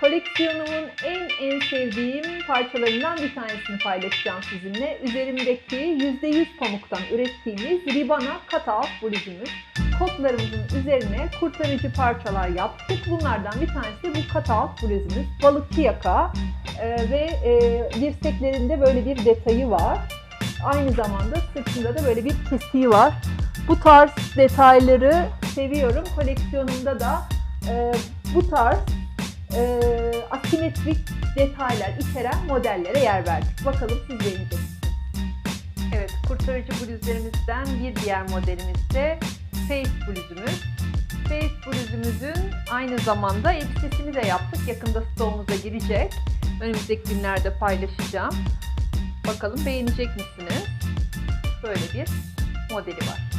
koleksiyonumun en en sevdiğim parçalarından bir tanesini paylaşacağım sizinle. Üzerimdeki %100 pamuktan ürettiğimiz Ribana Cutout bluzumuz. Kotlarımızın üzerine kurtarıcı parçalar yaptık. Bunlardan bir tanesi bu cutout bluzumuz. Balıkçı yaka e, ve e, dirseklerinde böyle bir detayı var. Aynı zamanda sırtında da böyle bir kesiği var. Bu tarz detayları seviyorum. Koleksiyonumda da e, bu tarz e, asimetrik detaylar içeren modellere yer verdik. Bakalım siz beğenecek misiniz? Evet, kurtarıcı bluzlarımızdan bir diğer modelimiz de Face bluzumuz. Face bluzumuzun aynı zamanda elbisesini de yaptık. Yakında stoğumuza girecek. Önümüzdeki günlerde paylaşacağım. Bakalım beğenecek misiniz? Böyle bir modeli var.